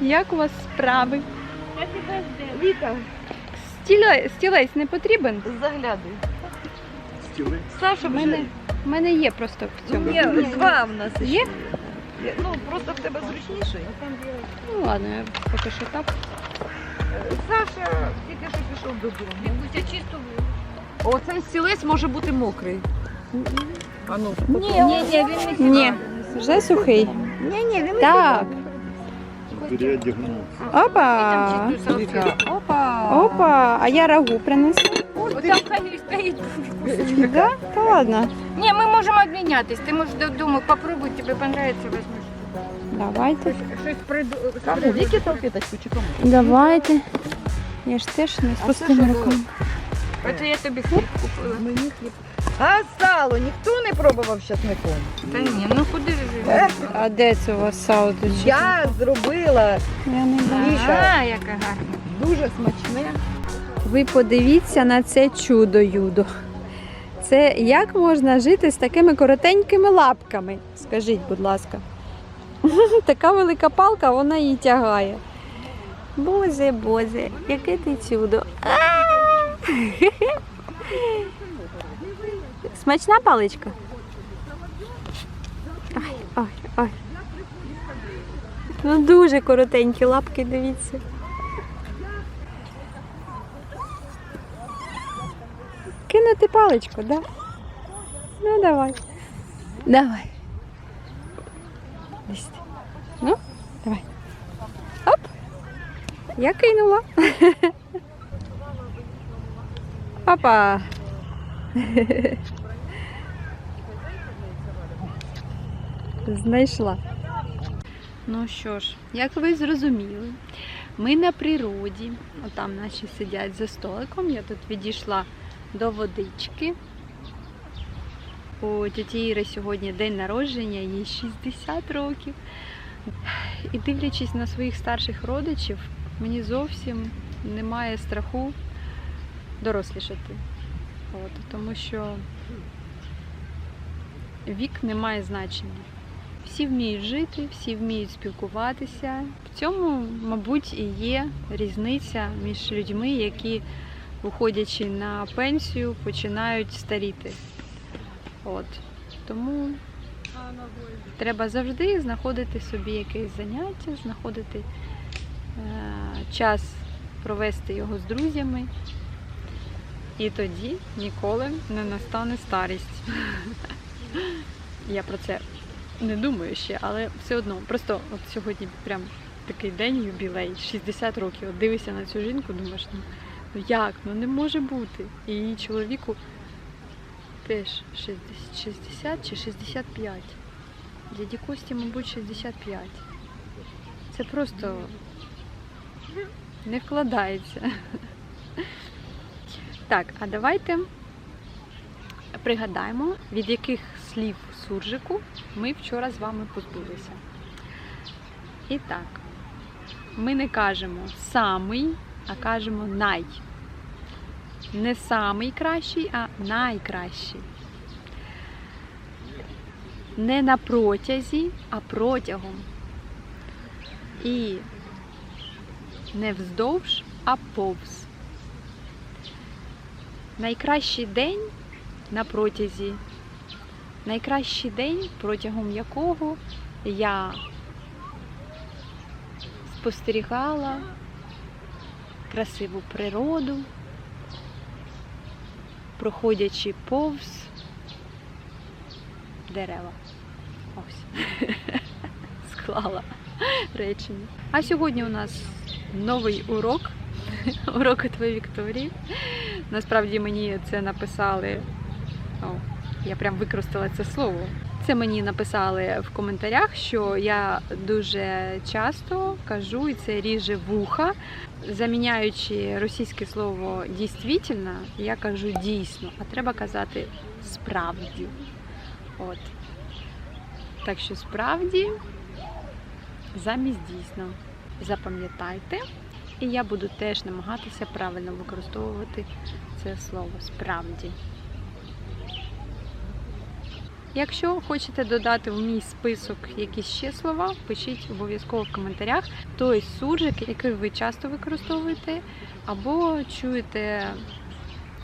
Як у вас справи? Віка, Стіле- Стілець не потрібен? заглядуй. Стіли. Саша, У мене, в мене є просто в цьому. Ні, два в нас Є? є. Ну, просто в тебе зручніше. Ну ладно, я поки що так. Саша тільки що пішов додому. Оцей стілець може бути мокрий. А ну, Ні, ні, ні, він не Ні, вже сухий. ні, ні, він Так. Переодягнувся. Опа. Віка. Опа. Опа, а я рагу принесу. Там хай стоїть. Да? Та ладно. Ні, ми можемо обмінятись. Ти можеш додому попробуй, тобі понравиться, візьмеш. Давайте. Щось приду. Кому? Віки салфеточку чи кому? Давайте. Я ж теж не з А пустими це що руками. Оце я тобі хліб купила. Мені хліб. А сало ніхто не пробував з часником? Та ні, ну куди ж Е, А де це у вас сало? Я зробила Я не бачу. Міша. А, яка гарна. дуже смачне. Ви подивіться на це чудо юдо. Це як можна жити з такими коротенькими лапками? Скажіть, будь ласка. Така велика палка, вона її тягає. Бозе, бозе, яке ти чудо. А! Смачна паличка? Ну дуже коротенькі лапки, дивіться. Кинути паличку, да? Ну давай. Давай. Ну, давай. Оп. Я кинула. Опа. Знайшла. Ну що ж, як ви зрозуміли, ми на природі. Отам наші сидять за столиком. Я тут відійшла до водички. У тіті Іри сьогодні день народження, їй 60 років. І дивлячись на своїх старших родичів, мені зовсім немає страху дорослішати. От, тому що вік не має значення. Всі вміють жити, всі вміють спілкуватися. В цьому, мабуть, і є різниця між людьми, які, виходячи на пенсію, починають старіти. От. Тому треба завжди знаходити собі якесь заняття, знаходити е, час провести його з друзями. І тоді ніколи не настане старість. Я про це не думаю ще, але все одно. Просто от сьогодні прям такий день юбілей, 60 років. От дивишся на цю жінку, думаєш, ну, ну як, ну не може бути. І її чоловіку теж 60, 60 чи 65. Дяді Кості, мабуть, 65. Це просто не вкладається. Так, а давайте пригадаємо, від яких слів суржику ми вчора з вами позбулися. І так, ми не кажемо самий, а кажемо най. Не самий кращий, а найкращий. Не на протязі, а протягом. І не вздовж, а повз. Найкращий день на протязі. Найкращий день, протягом якого я спостерігала красиву природу, проходячи повз дерева. Ось. Склала речення. А сьогодні у нас новий урок. Урок від Вікторії. Насправді мені це написали. Я прям використала це слово. Це мені написали в коментарях, що я дуже часто кажу, і це ріже вуха, заміняючи російське слово дійсно, я кажу дійсно, а треба казати справді. От. Так що справді замість дійсно. Запам'ятайте, і я буду теж намагатися правильно використовувати це слово справді. Якщо хочете додати в мій список якісь ще слова, пишіть обов'язково в коментарях той суржик, який ви часто використовуєте, або чуєте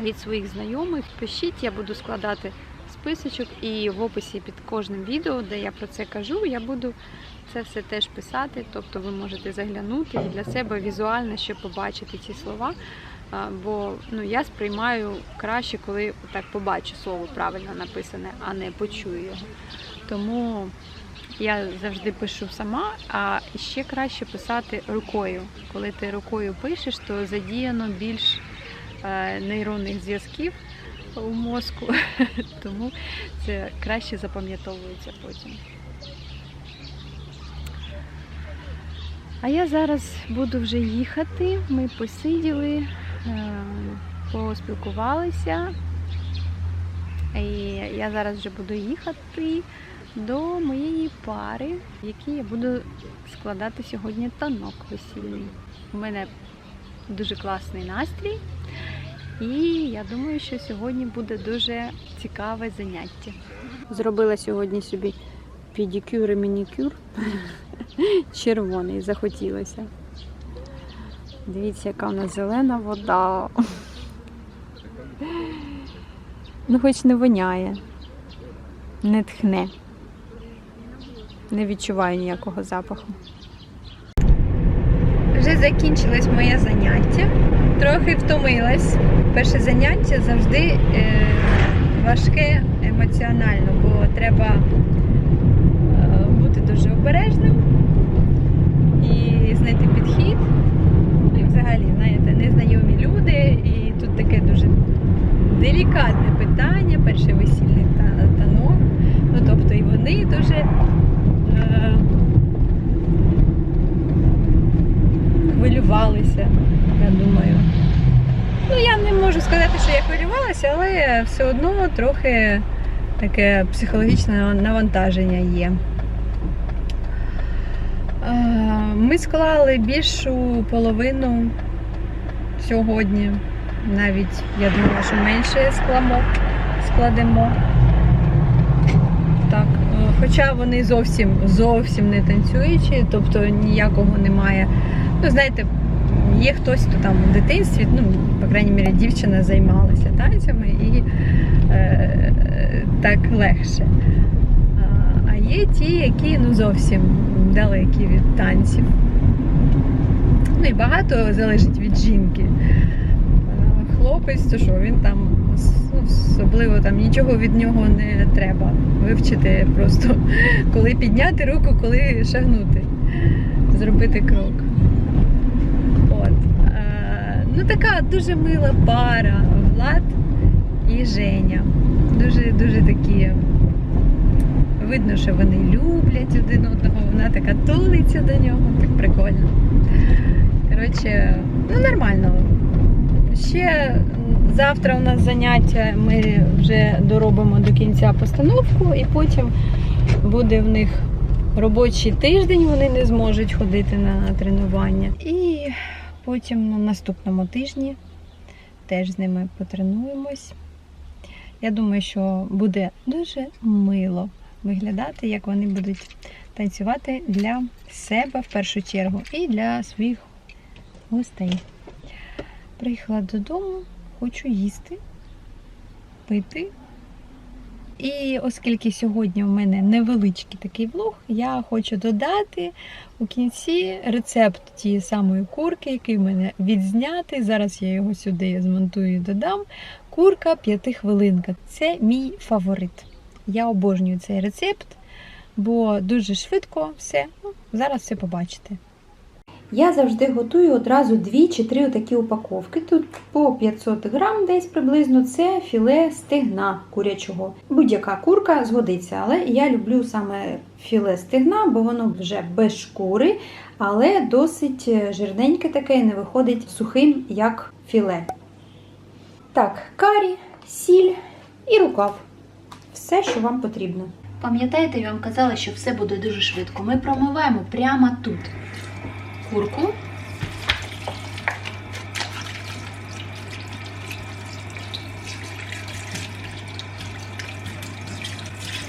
від своїх знайомих. Пишіть, я буду складати списочок, і в описі під кожним відео, де я про це кажу, я буду це все теж писати. Тобто ви можете заглянути і для себе візуально ще побачити ці слова. Бо ну, я сприймаю краще, коли так побачу слово правильно написане, а не почую його. Тому я завжди пишу сама, а ще краще писати рукою. Коли ти рукою пишеш, то задіяно більш е, нейронних зв'язків у мозку, тому це краще запам'ятовується потім. А я зараз буду вже їхати. Ми посиділи, поспілкувалися. І я зараз вже буду їхати до моєї пари, в якій я буду складати сьогодні танок весільний. У мене дуже класний настрій. І я думаю, що сьогодні буде дуже цікаве заняття. Зробила сьогодні собі педикюр і манікюр. Червоний захотілося. Дивіться, яка в нас зелена вода. Ну, хоч не воняє, не тхне. Не відчуваю ніякого запаху. Вже закінчилось моє заняття. Трохи втомилась. Перше заняття завжди е, важке емоціонально, бо треба е, бути дуже обережним і знайти підхід. І взагалі, знаєте, незнайомі люди, і тут таке дуже делікатне питання, перший весільний та- танок. Ну тобто і вони дуже. Е, хвилювалися, я думаю. Ну, я не можу сказати, що я хвилювалася, але все одно трохи таке психологічне навантаження є. Е, Ми склали більшу половину сьогодні. Навіть я думала, що менше складемо. Так, е, хоча вони зовсім зовсім не танцюючі, тобто ніякого немає. Ну, знаєте, є хтось, хто там в дитинстві, ну, по крайній мірі, дівчина займалася танцями і е, так легше. А є ті, які ну, зовсім далекі від танців. Ну і багато залежить від жінки. Хлопець, то що він там особливо там нічого від нього не треба. Вивчити просто, коли підняти руку, коли шагнути, зробити крок. От. Ну така дуже мила пара Влад і Женя. Дуже дуже такі. Видно, що вони люблять один одного, вона така тулиться до нього, так прикольно. Коротше, ну нормально. Ще завтра у нас заняття, ми вже доробимо до кінця постановку, і потім буде в них робочий тиждень, вони не зможуть ходити на тренування. І потім на наступному тижні теж з ними потренуємось. Я думаю, що буде дуже мило виглядати, як вони будуть танцювати для себе в першу чергу і для своїх гостей. Приїхала додому, хочу їсти, пити. І оскільки сьогодні у мене невеличкий такий влог, я хочу додати у кінці рецепт тієї самої курки, який в мене відзнятий. Зараз я його сюди змонтую і додам. Курка п'ятихвилинка. Це мій фаворит. Я обожнюю цей рецепт, бо дуже швидко все. Ну, зараз все побачите. Я завжди готую одразу дві чи три такі упаковки. Тут по 500 грам, десь приблизно це філе стегна курячого. Будь-яка курка згодиться, але я люблю саме філе стегна, бо воно вже без шкури, але досить жирненьке таке не виходить сухим, як філе. Так, карі, сіль і рукав. Все, що вам потрібно. Пам'ятаєте, я вам казала, що все буде дуже швидко. Ми промиваємо прямо тут курку.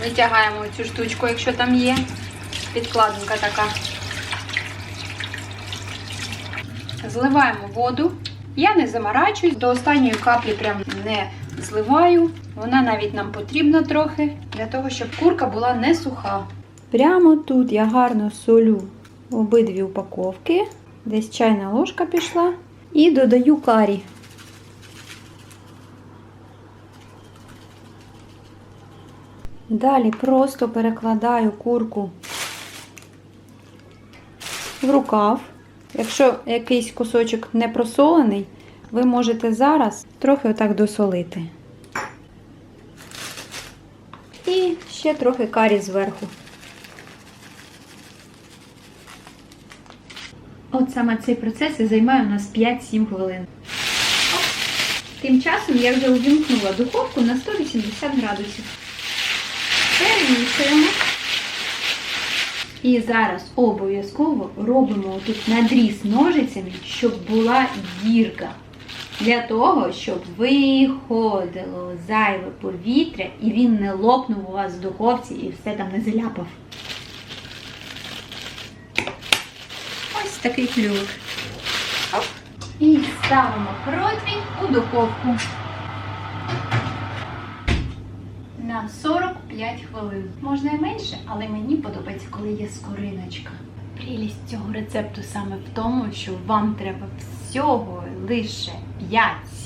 Витягаємо цю штучку, якщо там є. Підкладинка така. Зливаємо воду. Я не заморачуюсь, до останньої каплі прям не зливаю. Вона навіть нам потрібна трохи, для того, щоб курка була не суха. Прямо тут я гарно солю обидві упаковки. Десь чайна ложка пішла. І додаю карі. Далі просто перекладаю курку в рукав. Якщо якийсь кусочок не просолений, ви можете зараз трохи отак досолити. І ще трохи карі зверху. От саме цей процес і займає у нас 5-7 хвилин. Тим часом я вже увімкнула духовку на 180 градусів. Перемішуємо. І зараз обов'язково робимо тут надріз ножицями, щоб була дірка. Для того, щоб виходило зайве повітря і він не лопнув у вас в духовці і все там не заляпав. Ось такий клюк. Оп. І ставимо противень у духовку на 45 хвилин. Можна і менше, але мені подобається, коли є скориночка. Прелість цього рецепту саме в тому, що вам треба всього лише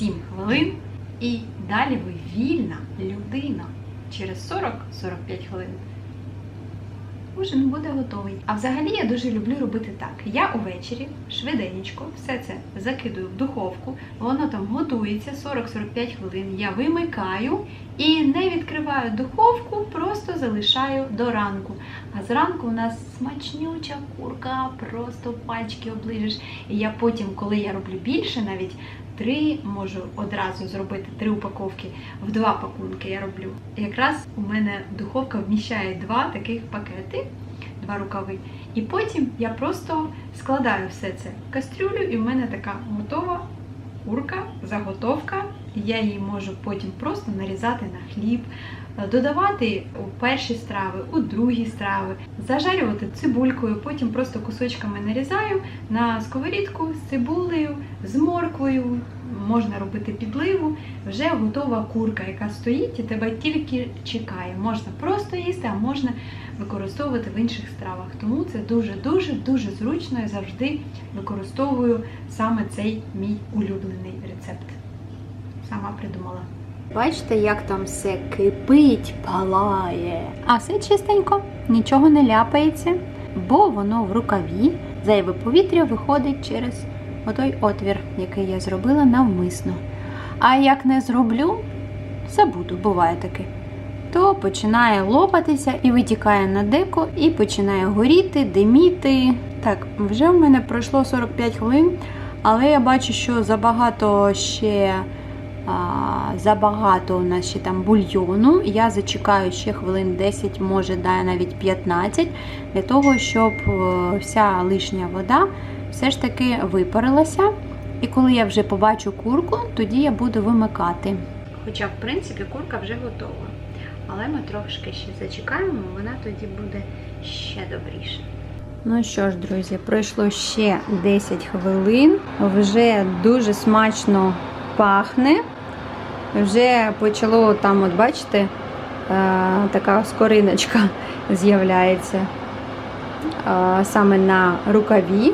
5-7 хвилин, і далі ви вільна людина. Через 40-45 хвилин ужин буде готовий. А взагалі я дуже люблю робити так. Я увечері швиденько все це закидую в духовку, воно там готується 40-45 хвилин. Я вимикаю і не відкриваю духовку, просто залишаю до ранку. А зранку у нас смачнюча курка, просто пачки оближеш. І я потім, коли я роблю більше, навіть три можу одразу зробити три упаковки. В два пакунки я роблю. Якраз у мене духовка вміщає два таких пакети, два рукави. І потім я просто складаю все це в кастрюлю, і в мене така готова курка, заготовка. Я її можу потім просто нарізати на хліб, е, додавати у перші страви, у другі страви, зажарювати цибулькою, потім просто кусочками нарізаю на сковорідку з цибулею, з морквою. Можна робити підливу, вже готова курка, яка стоїть і тебе тільки чекає. Можна просто їсти, а можна використовувати в інших стравах. Тому це дуже-дуже дуже зручно і завжди використовую саме цей мій улюблений рецепт. Сама придумала. Бачите, як там все кипить, палає. А все чистенько, нічого не ляпається, бо воно в рукаві. Зайве повітря виходить через отой отвір, який я зробила навмисно. А як не зроблю, забуду, буває таке. То починає лопатися і витікає на деко, і починає горіти, диміти. Так, вже в мене пройшло 45 хвилин, але я бачу, що забагато ще забагато у нас ще там бульйону. Я зачекаю ще хвилин 10, може навіть 15, для того, щоб е, вся лишня вода все ж таки випарилася. І коли я вже побачу курку, тоді я буду вимикати. Хоча, в принципі, курка вже готова. Але ми трошки ще зачекаємо, вона тоді буде ще добріше. Ну що ж, друзі, пройшло ще 10 хвилин. Вже дуже смачно пахне. Вже почало там, от бачите, е, така скориночка з'являється е, саме на рукаві.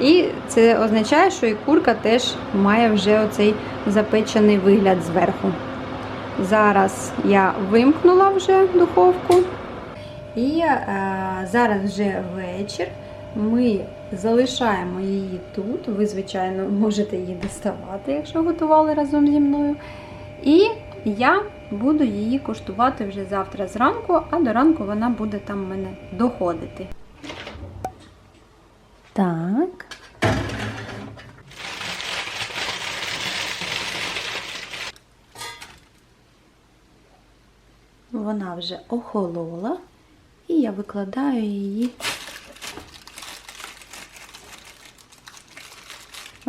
І це означає, що і курка теж має вже оцей запечений вигляд зверху. Зараз я вимкнула вже духовку. І е, зараз вже вечір. Ми залишаємо її тут. Ви, звичайно, можете її доставати, якщо готували разом зі мною. І я буду її коштувати вже завтра зранку, а до ранку вона буде там в мене доходити. Так. Вона вже охолола, і я викладаю її.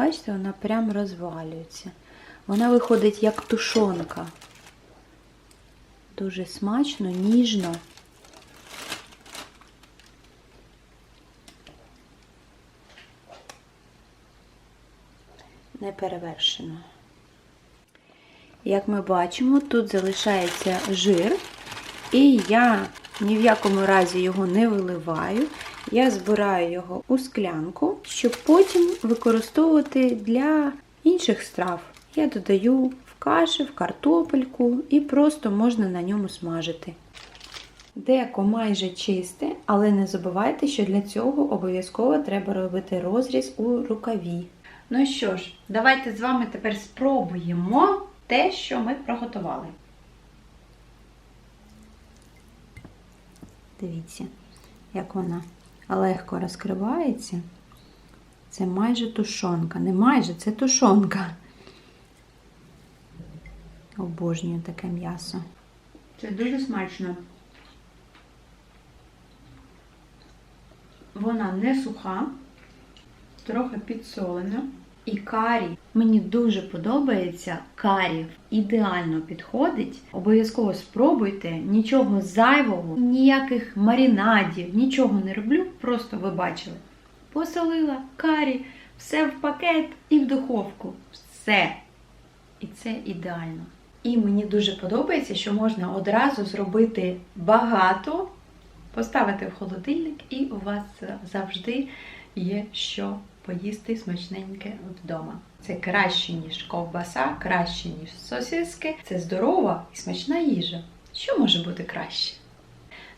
Бачите, вона прям розвалюється. Вона виходить як тушонка. Дуже смачно, ніжно. Неперевершено. Як ми бачимо, тут залишається жир, і я ні в якому разі його не виливаю. Я збираю його у склянку, щоб потім використовувати для інших страв. Я додаю в каші, в картопельку і просто можна на ньому смажити. Деко майже чисте, але не забувайте, що для цього обов'язково треба робити розріз у рукаві. Ну що ж, давайте з вами тепер спробуємо те, що ми приготували. Дивіться, як вона легко розкривається. Це майже тушонка. Не майже, це тушонка. Обожнюю таке м'ясо. Це дуже смачно. Вона не суха, трохи підсолена. І карі. Мені дуже подобається карі. Ідеально підходить. Обов'язково спробуйте. Нічого зайвого, ніяких маринадів, нічого не роблю. Просто ви бачили. Посолила карі, все в пакет і в духовку. Все. І це ідеально. І мені дуже подобається, що можна одразу зробити багато, поставити в холодильник, і у вас завжди є що поїсти смачненьке вдома. Це краще, ніж ковбаса, краще, ніж сосиски. Це здорова і смачна їжа. Що може бути краще?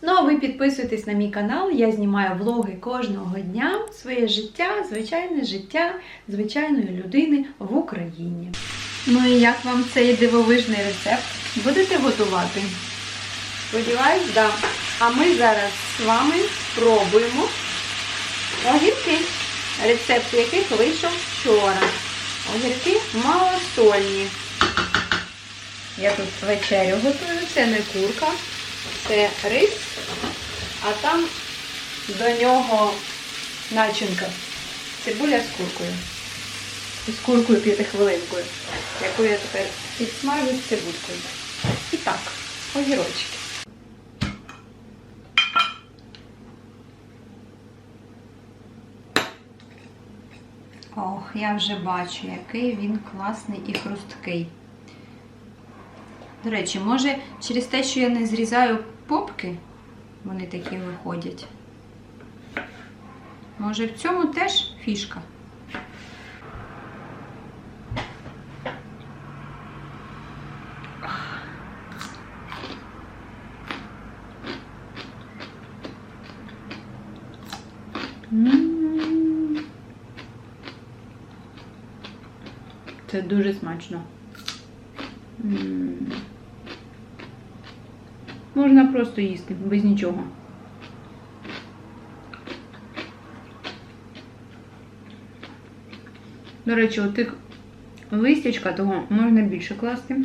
Ну, а ви підписуйтесь на мій канал, я знімаю влоги кожного дня, своє життя, звичайне життя звичайної людини в Україні. Ну і як вам цей дивовижний рецепт? Будете готувати? Сподіваюсь, так. Да. А ми зараз з вами спробуємо огірки, рецепт яких вийшов вчора. Огірки малосольні. Я тут вечерю готую, це не курка, це рис, а там до нього начинка. Цибуля з куркою. З куркою п'ятихвилинкою, яку я тепер підсмажу з цибулькою. І так, огірочки. Ох, я вже бачу, який він класний і хрусткий. До речі, може через те, що я не зрізаю попки, вони такі виходять. Може в цьому теж фішка? Це дуже смачно. Можна просто їсти без нічого. До речі, отих листячка того можна більше класти.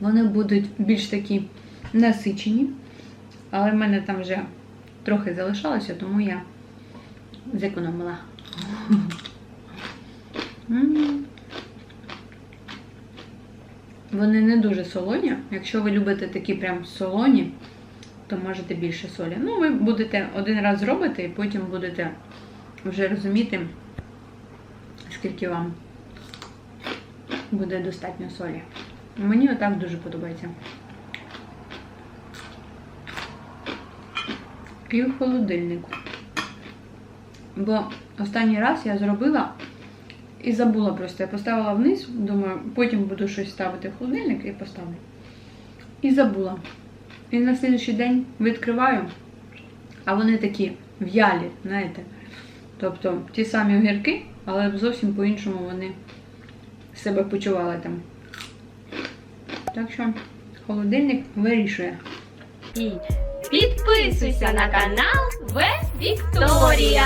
Вони будуть більш такі насичені. Але в мене там вже трохи залишалося, тому я зекономила. М. Вони не дуже солоні. Якщо ви любите такі прям солоні, то можете більше солі. Ну, ви будете один раз зробити і потім будете вже розуміти, скільки вам буде достатньо солі. Мені отак дуже подобається. І в холодильнику. Бо останній раз я зробила і забула просто. Я поставила вниз, думаю, потім буду щось ставити в холодильник і поставлю. І забула. І на слідчий день відкриваю, а вони такі в'ялі, знаєте. Тобто ті самі огірки, але зовсім по-іншому вони себе почували там. Так що холодильник вирішує. І Підписуйся на канал В Вікторія.